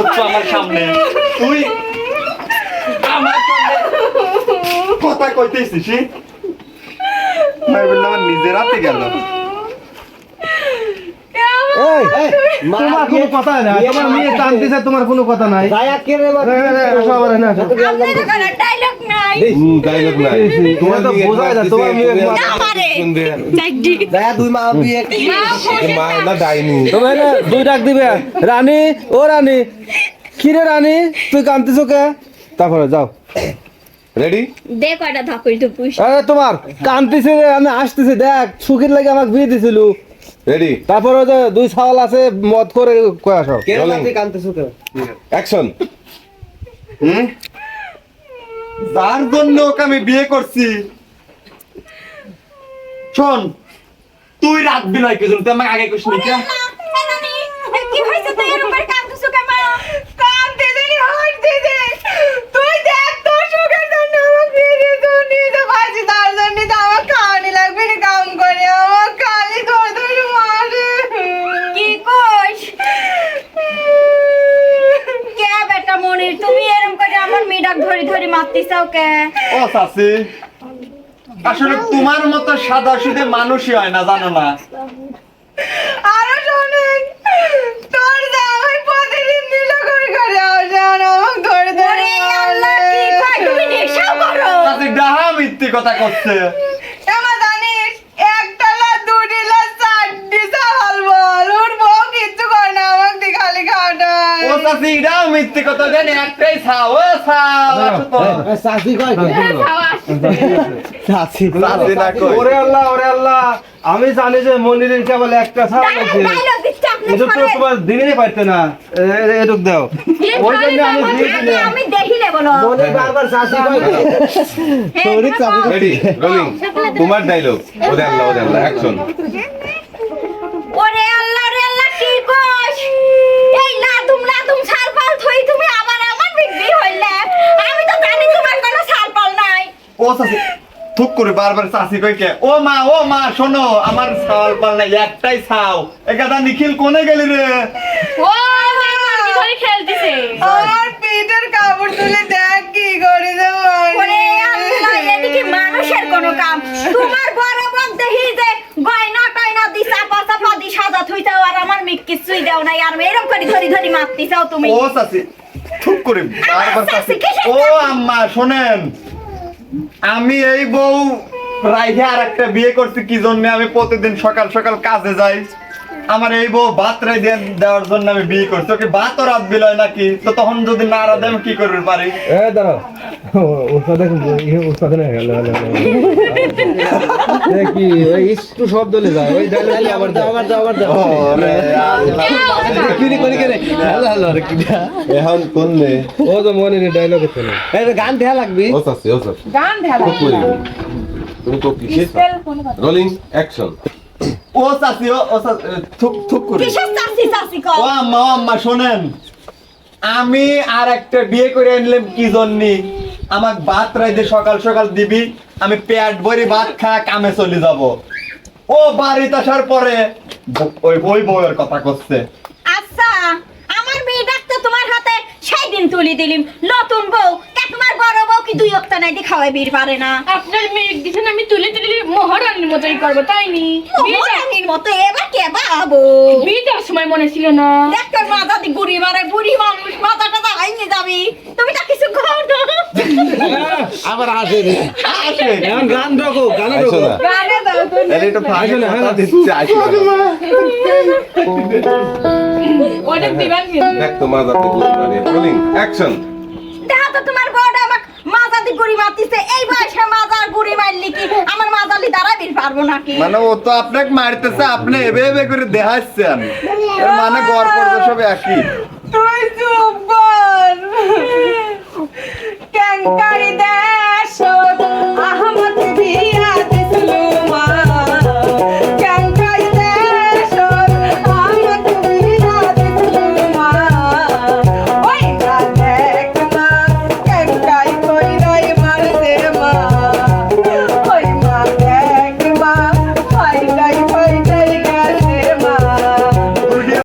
করছ আমার সামনে। তুই আমার সামনে। কথা কইতেছিস ই? ভাই বললাম নিজের হাতে গেল। এই তোমার কোনো কথা নাই তোমার মেয়ে তোমার কোনো কথা নাই। দায়া আসো আবার ডায়লগ ডায়লগ তোমার তো যায়, তোমার মেয়ে দায়া দুই মা বিয়ে মা না ডাইনি। তবে এনে দুই ডাক দিবে। রানী ও রানী কিরে রানী তুই কান্তিস কে? তারপরে যাও। রেডি দে কয়টা আরে তোমার কান্তিছে আমি আসতেছি দেখ সুখের লাগে আমাকে বিয়ে দিছিল। রেডি তারপর ওই যে দুই আছে মদ করে কয়ে আসো। কেন কেন? অ্যাকশন হুম? যার জন্য ওকে আমি বিয়ে করছি। শোন তুই রাখবি নয় কিছু তুই আমাকে আগে কিছু নি চাও কে ও চাচি আসলে তোমার মতো সাদা সুদে মানুষই হয় না জানো না? আরও শোনেন তোর জামাই প্রতিদিন নেশা করে করে আসে আর আমাকে ধরে ধরে আল্লাহ কি কয় তুমি নেশা করো। চাচি ডাহা মিথ্যে কথা করছে। এটাও মিথ্যে কথা জানি একটাই ছাও ছাও শাশি কয় কে? শাশি চাচি না কই ওরে আল্লাহ ওরে আল্লাহ। আমি জানি যে মনিরের কেবল একটা ছাওয়াল আছে। এটা তো তোমার দিনেই পাইতে না। এটুক দাও। ওই জন্য আমি দিয়ে আগে দিলাম আমি দেখিলে বলো মনে বারবার কয় কে? হ্যাঁ, তুমি কও। রেডি রোলিং তোমার ডায়লগ ওরে আল্লাহ ওরে আল্লাহ। অ্যাকশন ওরে আল্লাহ রে আল্লাহ কি কস এই লাদুম লাদুম সালপাল থই তুমি আবার আমার বিক্রি হইলে আমি তো জানি তোমার কোনো সালপাল নাই ও চাচি থুক করে বারবার চাচি কই কে ও মা ও মা শোনো আমার ছাওয়াল পাল নাই একটাই একাদা নিখিল কোনে গেলি রে? ও খেলতেছে আর পিটার কাপড় তুলে দেখ কি করে দেব ওরে আল্লাহ এদিকে মানুষের কোনো কাম। তোমার বড় বোন দেখি যে গয়না টয়না দি চাপা চাপা দি সাজা থইতাও আর আমার মিক কিছুই দাও নাই। আর এরকম করে ধরি ধরি মারতে তুমি। ও চাচি থুক করে বারবার চাচি ও আম্মা শোনেন আমি এই বউ রাইখে আর একটা বিয়ে করছি, কি জন্য আমি প্রতিদিন সকাল সকাল কাজে যাই। আমার এই বউ ভাত রাই দেওয়ার জন্য আমি বিয়ে করছি। ওকে ভাত রাত বিলয় নাকি? তো তখন যদি না রাধে, আমি কি করবে পারি? দাঁড়াও। ওস্তাদ ওস্তাদ না গেল কি ওই একটু শব্দ লে যায় ওই ডায়লগ আবার দাও আবার দাও আবার দাও ওরে আল্লাহ। করে হ্যালো হ্যালো রে কিটা এখন কোনলে ও তো মনির ডায়লগ আছে না এই গান দেয়া লাগবে। ও গান তুমি তো রোলিং অ্যাকশন ও চাচি ও থুক থুক করে। কিসের ও আম্মা ও আম্মা শোনেন। আমি আর একটা বিয়ে করে আনলাম কি জন্যে? আমাক ভাত রাইতে সকাল সকাল দিবি আমি পেট ভরে ভাত খা কামে চলে যাব। ও বাড়িতে আসার পরে ওই ওই বউয়ের কথা করছে আচ্ছা আমার মেয়ে ডাক্তার তোমার হাতে সেই দিন তুলি দিলিম। নতুন বউ কে তোমার বড় বউ কি দুই অক্টা নাই খাওয়াই বীর পারে না। আপনার মেয়ে দিছেন আমি তুলে তুলে মহারানীর মতোই করব তাই নি? মহারানীর মতো এবার কে বাবু বিয়ে সময় মনে ছিল না। ডাক্তার মাথা দি বুড়ি মারে বুড়ি মানুষ মাথাটা তো হাইনি যাবি। আবার আসে রে আসে এখন গান রাখো গান রাখো। গানে দাও তো এর একটু ফাঁকে আসে না, হ্যাঁ। আসে না। অনেক দিবেন কিন্তু। দেখ তো মাজা দেখলে রোলিং অ্যাকশন দেখা তো তোমার বউটা আমাকে মাথা দি গুড়ি মারতিছে। এই বয়সে গুড়ি মারলি কি? আমার মাথালি দাঁড়াবি পারব নাকি মানে ও তো আপনাকে মারতেছে আপনি এবে এবে করে দেখাচ্ছেন। এর মানে গড় পড়বে সব একই। তুই চুপ কর। কেঙ্কারি দেশ